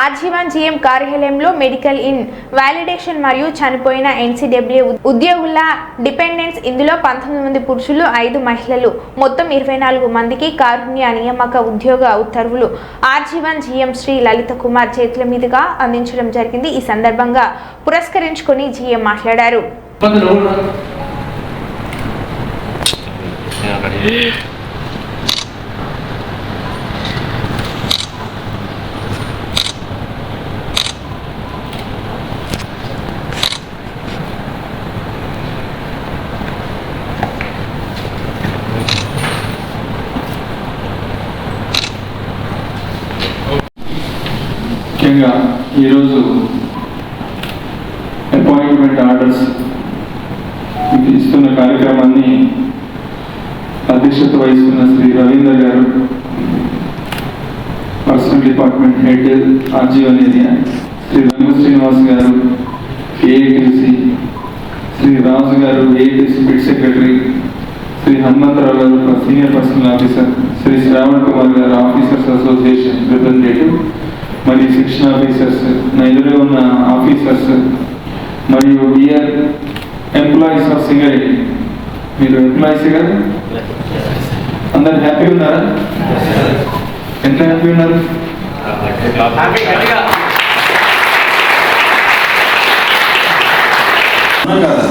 RG one GM కార్యాలయంలో medical invalidation మరియు చనిపోయిన ఎన్సీడబ్ల్యూ ఉద్యోగుల డిపెండెన్స్. ఇందులో పంతొమ్మిది మంది పురుషులు ఐదు మహిళలు. మొత్తం ఇరవై నాలుగు మందికి కారుణ్య నియామక ఉద్యోగ ఉత్తర్వులు RG one GM Shri Lalitha Kumar చేతుల మీదుగా అందించడం జరిగింది. ఈ సందర్భంగా పురస్కరించుకొని జీఎం మాట్లాడారు. ముఖ్యంగా ఈరోజు అపాయింట్మెంట్ ఆర్డర్స్ ఇస్తున్న కార్యక్రమాన్ని అధ్యక్షత వహిస్తున్న శ్రీ రవీంద్ర గారు personal department head RG one area Shri Rangu Srinivas గారు ఏఐటిసి శ్రీ రాజు గారు AITC pit secretary Shri Hanumantharao గారు senior personal officer Shri Shravan Kumar గారు ఆఫీసర్స్ అసోసియేషన్ రిప్రజెంటేటివ్ మరియు శిక్షణ ఆఫీసర్స్ నా ఎదురుగా ఉన్న ఆఫీసర్స్ మరియు డియర్ ఎంప్లాయీస్ ఆఫ్ సింగరేట్ మీరు ఎంప్లాయీస్ కదా? అందరు హ్యాపీ ఉన్నారా? ఎంత హ్యాపీ ఉన్నారు? కాదా?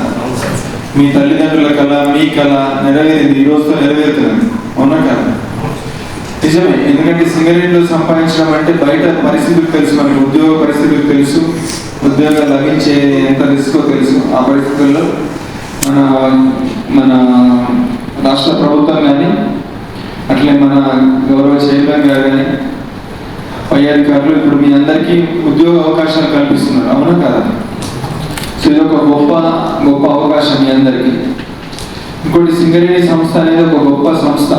మీ తల్లిదండ్రుల కళ మీ కళ నెరవేరింది ఈ రోజుతో నెరవేరుతుంది. అవునా కదా? నిజమే. ఎందుకంటే సింగరేణిలో సంపాదించడం అంటే బయట పరిస్థితులు తెలుసు మనకి ఉద్యోగ పరిస్థితులు తెలుసు ఉద్యోగాలు లభించే ఎంత రిస్కో తెలుసు. ఆ పరిస్థితుల్లో మన మన రాష్ట్ర ప్రభుత్వం కానీ అట్లే మన గౌరవ చైర్మన్ గారు కానీ పై అధికారులు ఇప్పుడు మీ అందరికీ ఉద్యోగ అవకాశాలు కల్పిస్తున్నారు. అవునా కదా? సో ఇది ఒక గొప్ప గొప్ప అవకాశం మీ అందరికీ. సింగరేణి సంస్థ అనేది ఒక గొప్ప సంస్థ.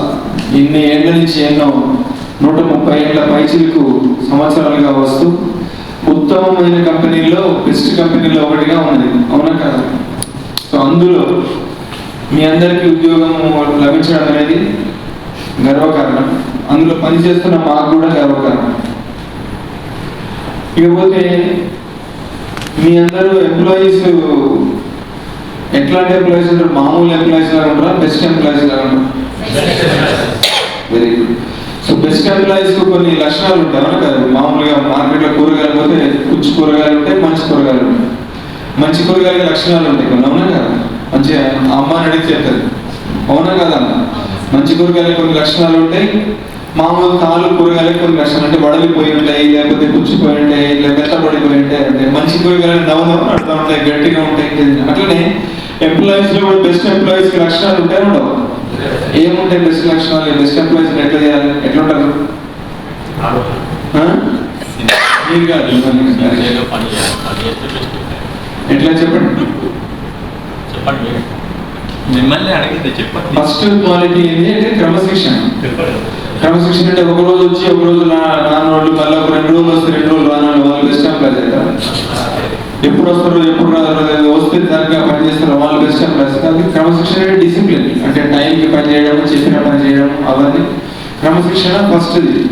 ఇన్ని ఏళ్ళ నుంచి ఎన్నో నూట ముప్పై ఏళ్ళ పైచిలకు సంవత్సరాలుగా వస్తూ ఉత్తమమైన కంపెనీల్లో బెస్ట్ కంపెనీలో ఒకటిగా ఉన్నది. అవునా కదా? సో అందులో మీ అందరికీ ఉద్యోగం లభించడం అనేది గర్వకారణం. అందులో పనిచేస్తున్న మాకు కూడా గర్వకారణం. ఇకపోతే మీ అందరూ ఎంప్లాయీస్ ఎట్లాంటి ఎంప్లాయీస్ ఉంటారు మామూలు ఎంప్లాయీస్ లాగా ఉంటారా బెస్ట్ ఎంప్లాయీస్ లాగా వెరీ గుడ్ సో బెస్ట్ ఎంప్లాయీస్కు కొన్ని లక్షణాలు ఉంటాయి. అవునా కదా? మామూలుగా మార్కెట్లో కూరగాయలు పోతే కుచ్చు కూరగాయలు ఉంటాయి మంచి కూరగాయలు ఉంటాయి. మంచి కూరగాయల లక్షణాలు ఉంటాయి కొన్ని అవునా కదా? మంచి అమ్మ నడిచి అడిగి అవునా కదా? మంచి కూరగాయలు కొన్ని లక్షణాలు ఉంటాయి. మామూలు తాలు కూరగాయలు కొన్ని లక్షణాలు అంటే వడలిపోయి ఉంటాయి లేకపోతే పుచ్చిపోయి ఉంటాయి లేకపోతే మెత్తబడిపోయి ఉంటాయి అంటే మంచి కూరగాయలు నవ్వు నడుతూ ఉంటాయి గట్టిగా ఉంటాయి అట్లనే ఎంప్లాయీస్లో కూడా బెస్ట్ ఎంప్లాయీస్కి లక్షణాలు ఉంటాయి ఉండవు. ఏముంటాయి బెస్ట్ లక్షణాలు? బెస్ట్ ఎంప్లాయీస్ ఎట్లా చేయాలి? ఎట్లుంటారు? చేస్తే బెస్ట్ ఎట్లా చెప్పండి? చెప్పండి. మిమ్మల్ని అడిగింది చెప్పండి. ఫస్ట్ క్వాలిటీ ఏంటి? అంటే క్రమశిక్షణ. చెప్పండి. క్రమశిక్షణ అంటే ఒక రోజు వచ్చి ఒక రోజు నా- నాన్న వాళ్ళు మళ్ళీ ఒక రెండు రోజులు వస్తే రెండు రోజులు రాను వాళ్ళు బెస్ట్ ఎంప్లాయ్ అవుతారు ఎప్పుడు వస్తారు ఎప్పుడు రాదు వస్తే దానిగా పని చేస్తారు. వాళ్ళు బెస్ట్ ఎంప్లాయస్ అది క్రమశిక్షణ అంటే డిసిప్లిన్ అంటే టైంకి పని చేయడం చెప్పిన పని చేయడం అవన్నీ క్రమశిక్షణ ఫస్ట్ ఇది.